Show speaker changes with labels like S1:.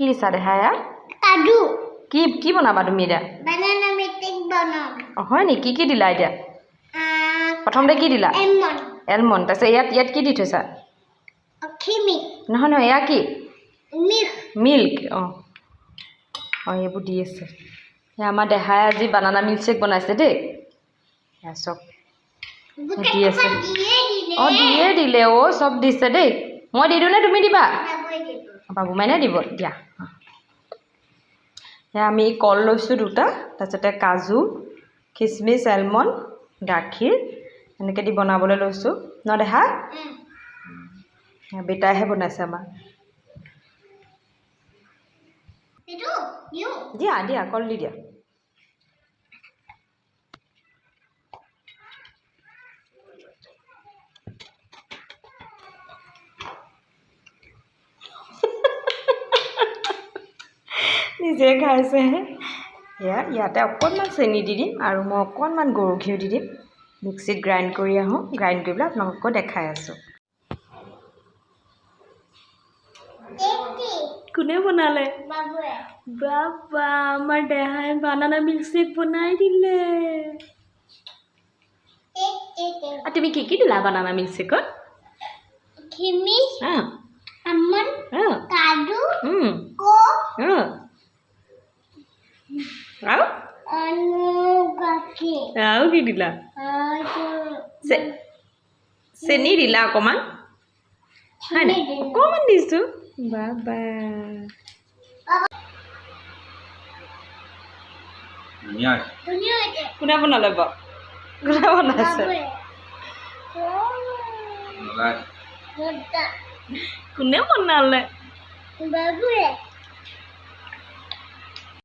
S1: কি দিছা দেহা এয়া
S2: কাজু।
S1: কি কি বনাবা তুমি এতিয়া?
S2: বানানা মিটিং বনাম।
S1: অঁ হয় নেকি? কি কি দিলা এতিয়া? প্ৰথমতে কি দিলা? এলমণ্ড। তাৰপিছত ইয়াত ইয়াত কি দি থৈছা? নহয় নহয় এয়া কি?
S2: মিল্ক।
S1: মিল্ক অঁ। অঁ এইবোৰ দি আছে। সেয়া আমাৰ দেহাই আজি বানানা মিল্কশ্বেক বনাইছে দেই। সেয়া চব। দি আছে। অঁ দিয়ে দিলে অ' চব দিছে দেই। মই দি দিওঁ নে তুমি দিব? বাবু মাইনে দিব দিয়া। সেয়া আমি কল লৈছোঁ দুটা তাৰপিছতে কাজু খিচমিচ এলমণ্ড গাখীৰ এনেকৈ দি বনাবলৈ লৈছোঁ ন দেহা বেটাইহে বনাইছে আমাৰ দিয়া দিয়া কল দি দিয়া নিজে খাইছেহে এয়া ইয়াতে অকণমান চেনি দি দিম আৰু মই অকণমান গৰু ঘিউ দি দিম। মিক্সিত গ্ৰাইণ্ড কৰি আহোঁ। গ্ৰাইণ্ড কৰি পেলাই আপোনালোকক দেখাই আছোঁ। কোনে বনালে?
S2: বাবুৱে।
S1: বাবা আমাৰ দেহাই বানানা মিল্কশ্বেক বনাই দিলে। তুমি কি কি দিলা বানানা মিল্কশ্বেকত হয় নাই
S2: চেনি দিলোঁ।
S1: অকণমান দিছোঁ বাবা
S3: ধুনীয়া
S2: ধুনীয়া হৈছে
S1: কোনে বনালে বাৰু কোনে বনাইছে কোনে বনালে
S2: বাবুৱে